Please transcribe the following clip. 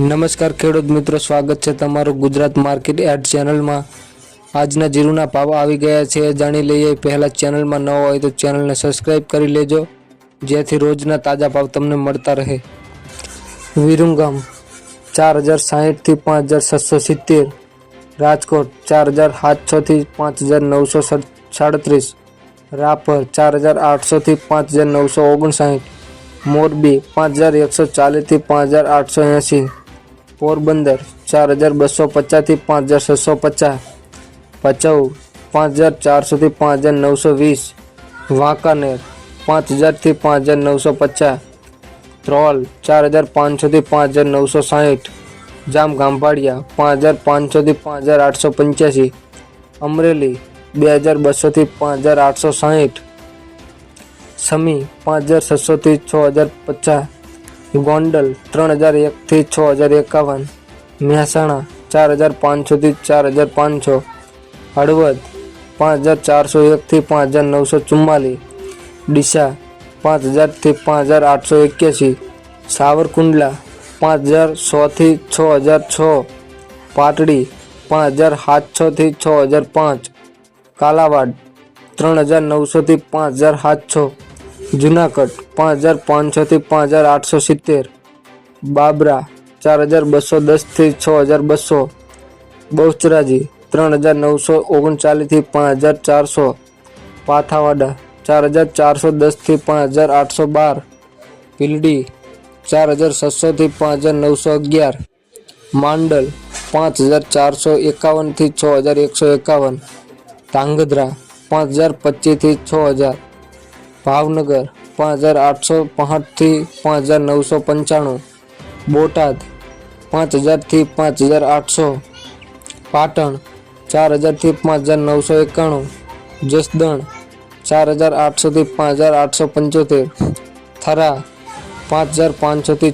નમસ્કાર ખેડૂત મિત્રો, સ્વાગત છે તમારું ગુજરાત માર્કેટ એડ ચેનલમાં. આજના જીરુના ભાવ આવી ગયા છે, જાણી લઈએ પહેલાં ચેનલમાં ન હોય તો ચેનલને સબસ્ક્રાઈબ કરી લેજો, જેથી રોજના તાજા ભાવ તમને મળતા રહે. વિરુંગમ ચાર હજાર સાહીઠથી પાંચ હજાર છસો સિત્તેર, રાજકોટ ચાર હજાર સાતસોથી પાંચ હજાર નવસો સાડત્રીસ, રાપર ચાર હજાર આઠસોથી પાંચ હજાર નવસો ઓગણસાઠ મોરબી પાંચ હજાર એકસો ચાલીસથી પાંચ હજાર આઠસો એંસી પોરબંદર ચાર હજાર બસો પચાસથી પાંચ હજાર છસો પચાસ ભચાઉ પાંચ હજાર ચારસોથી પાંચ હજાર નવસો વીસ વાંકાનેર પાંચ હજારથી પાંચ હજાર નવસો પચાસ ત્રોલ ચાર હજાર પાંચસોથી પાંચ હજાર નવસો સાહીઠ જામ ગાંભાડિયા પાંચ હજાર પાંચસોથી પાંચ હજાર આઠસો પંચ્યાસી અમરેલી બે હજાર બસોથી પાંચ હજાર આઠસો સાહીઠ સમી પાંચ હજાર છસોથી છ હજાર પચાસ ગોંડલ, ત્રણ હજાર એકથી છ હજાર એકાવન. મહેસાણા, ચાર હજાર પાંચસોથી ચાર હજાર પાંચસો. હળવદ, પાંચ હજાર ચારસો એકથી પાંચ હજાર નવસો ચુમ્માલીસ ડીસા, પાંચ હજારથી પાંચ હજાર આઠસો એક્યાસી. સાવરકુંડલા, પાંચ હજાર સોથી છ હજાર છ પાટડી, પાંચ હજાર સાતસોથી છ હજાર પાંચ. કાલાવાડ, ત્રણ હજાર નવસોથી પાંચ હજાર સાતસો. જુનાગઢ, પાંચ હજાર પાંચસોથી પાંચ હજાર આઠસો સિત્તેર. બાબરા, ચાર હજાર બસો દસથી છ હજાર બસો. બહુચરાજી, ત્રણ હજાર નવસો ઓગણચાલીસથી પાંચ હજાર ચારસો. પાથાવાડા, ચાર હજાર ચારસો દસથી પાંચ હજાર આઠસો બાર. પીલડી ચાર હજાર છસોથી પાંચ હજાર નવસો અગિયાર. માંડલ, પાંચ હજાર ચારસો એકાવનથી છ હજાર એકસો એકાવન. ધાંગધ્રા, પાંચ હજાર પચીસથી છ હજાર. ભાવનગર, પાંચ હજાર આઠસો પાંઠથી પાંચ હજાર નવસો પંચાણું, બોટાદ, પાંચ હજારથી પાંચ હજાર આઠસો, પાટણ, ચાર હજારથી પાંચ હજાર નવસો એકાણું, જસદણ, ચાર હજાર આઠસોથી પાંચ હજાર આઠસો પંચોતેર, થરા, પાંચ હજાર પાંચસોથી